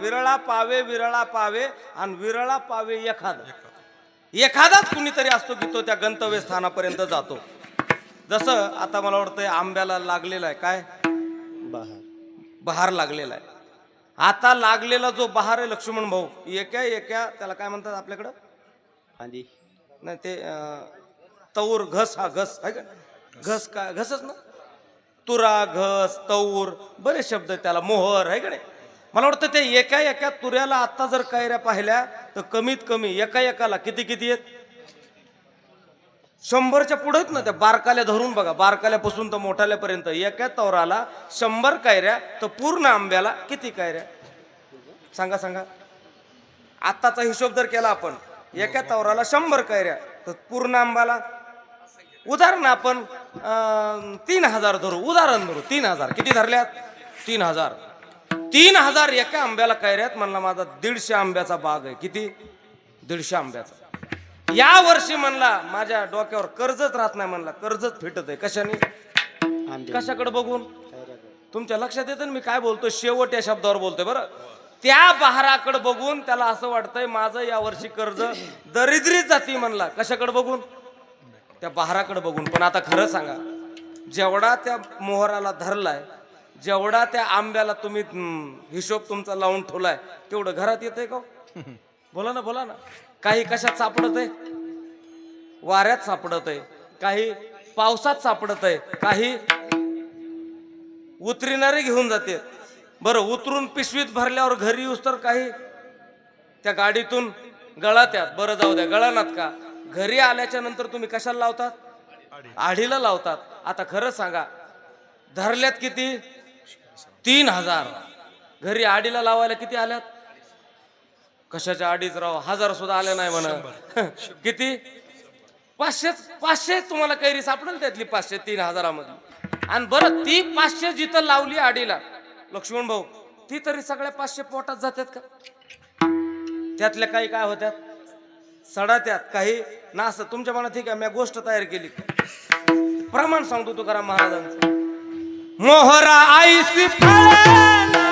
विरळा पावे विरळा पावे आणि विरळा पावे एखादा. एखादाच कुणीतरी असतो की तो त्या गंतव्य स्थानापर्यंत जातो. जसं आता मला वाटतं आंब्याला लागलेला आहे. काय? बहार. बहार लागलेला आहे. आता लागलेला जो बहार आहे लक्ष्मण भाऊ एका एका त्याला काय म्हणतात आपल्याकडं? फांदी नाही ते तौर घस हा घस आहे का? घस काय घसच ना? तुरा घस तौर बरेच शब्द त्याला. मोहर आहे का नाही? मला वाटतं ते एका एका तुऱ्याला आत्ता जर कैऱ्या पाहिल्या तर कमीत कमी एका एकाला किती किती आहेत? शंभरच्या पुढेच ना त्या बारकाल्या धरून बघा. बारकाल्यापासून तर मोठाल्यापर्यंत. एका तवराला शंभर कायऱ्या तर पूर्ण आंब्याला किती कायऱ्या सांगा सांगा. आत्ताचा हिशोब जर केला आपण एका तवराला शंभर कैऱ्या तर पूर्ण आंबाला उदाहरण आपण तीन हजार धरू. उदाहरण धरू. तीन हजार. किती धरल्यात? तीन हजार. तीन हजार एका आंब्याला कैऱ्यात म्हणला माझा दीडशे आंब्याचा बाग आहे. किती? दीडशे आंब्याचा. या वर्षी म्हणला माझ्या डोक्यावर कर्जच राहत नाही म्हणला. कर्जच फिटत आहे. कशाने? कशाकडे बघून. तुमच्या लक्षात येतं मी काय बोलतो शेवट या शब्दावर बोलतोय बरं. त्या बहाराकडे बघून त्याला असं वाटतंय माझं यावर्षी कर्ज दरिद्रीच जाती म्हणला. कशाकडे बघून? त्या बहाराकडे बघून. पण आता खरं सांगा जेवढा त्या मोहराला धरलाय जेवढा त्या आंब्याला तुम्ही हिशोब तुमचा लावून ठेवलाय तेवढं घरात येतंय का हो? बोला ना बोला ना. काही कशात सापडत आहे वाऱ्यात सापडत आहे काही पावसात सापडत आहे काही उतरिणारे घेऊन जाते. बरं उतरून पिशवीत भरल्यावर घरी येऊस तर काही त्या गाडीतून गळात्यात. बरं जाऊ द्या गळानात का? घरी आल्याच्यानंतर तुम्ही कशाला लावतात? आढीला लावतात. आता खरं सांगा धरल्यात किती? तीन हजार. घरी आडीला लावायला किती आल्यात? कशाच्या आडीच राव? हजार सुद्धा आल्या नाही म्हणा. किती? पाचशे पाचशे तुम्हाला कैरी सापडेल त्यातली पाचशे तीन हजारामध्ये आणि बरं ती पाचशे जिथं लावली आडीला लक्ष्मण भाऊ ती तरी सगळ्या पाचशे पोटात जातात का? त्यातल्या काही काय होत्यात? सडा त्यात काही ना असं तुमच्या मनात ठीक आहे मी गोष्ट तयार केली. प्रमाण सांगतो तुकाराम महाराजांचं. मोहरा आईस फळे।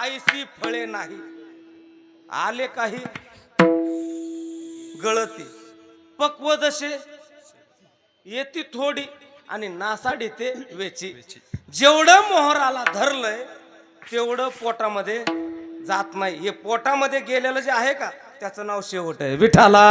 मोहरा फळे नाही. आले काही गळती. पक्व जसे येती थोडी आणि नासाडी ते वेची. जेवढं मोहराला धरलंय तेवढं पोटामध्ये जात नाही. हे पोटामध्ये गेलेलं जे आहे का त्याचं नाव शेवट आहे. विठाला